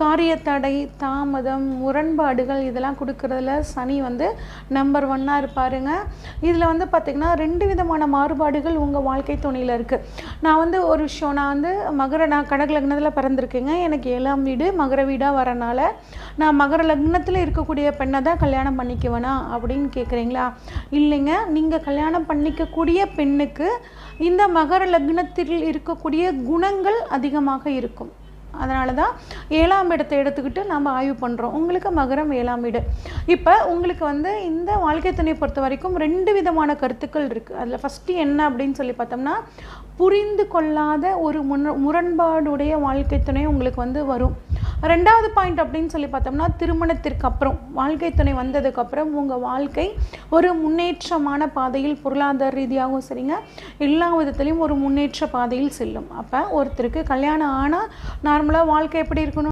காரியத்தடை தாமதம் முரண்பாடுகள் இதெல்லாம் கொடுக்கறதுல சனி வந்து நம்பர் ஒன்னாக இருப்பாருங்க. இதில் வந்து பார்த்திங்கன்னா ரெண்டு விதமான மாறுபாடுகள் உங்கள் வாழ்க்கை துணையில் இருக்குது நான் வந்து ஒரு விஷயம் நான் வந்து மகர நான் கடக லக்னத்தில் பிறந்திருக்கேங்க. எனக்கு ஏழாம் வீடு மகர வீடாக வரனால நான் மகர லக்னத்தில் இருக்கக்கூடிய பெண்ணை தான் கல்யாணம் பண்ணிக்குவேனா அப்படின்னு கேட்குறீங்களா இல்லைங்க. நீங்கள் கல்யாணம் பண்ணிக்கக்கூடிய பெண்ணுக்கு இந்த மகர லக்னத்தில் இருக்கக்கூடிய குணங்கள் அதிகமாக இருக்கும். அதனால தான் ஏழாம் இடத்தை எடுத்துக்கிட்டு நம்ம ஆய்வு பண்ணுறோம் உங்களுக்கு மகரம் ஏழாம் வீடு. இப்போ உங்களுக்கு வந்து இந்த வாழ்க்கை துணையை பொறுத்த வரைக்கும் ரெண்டு விதமான கருத்துக்கள் இருக்குது அதில் ஃபஸ்ட்டு என்ன அப்படின்னு சொல்லி பார்த்தோம்னா புரிந்து கொள்ளாத ஒரு முன் முரண்பாடுடைய வாழ்க்கை துணை உங்களுக்கு வந்து வரும். ரெண்டாவது பாயிண்ட் அப்படின்னு சொல்லி பார்த்தோம்னா திருமணத்திற்கு அப்புறம் வாழ்க்கை துணை வந்ததுக்கப்புறம் உங்கள் வாழ்க்கை ஒரு முன்னேற்றமான பாதையில் பொருளாதார ரீதியாகவும் சரிங்க எல்லா விதத்துலேயும் ஒரு முன்னேற்ற பாதையில் செல்லும். அப்போ ஒருத்தருக்கு கல்யாணம் ஆனால் நார்மலாக வாழ்க்கை எப்படி இருக்கணும்?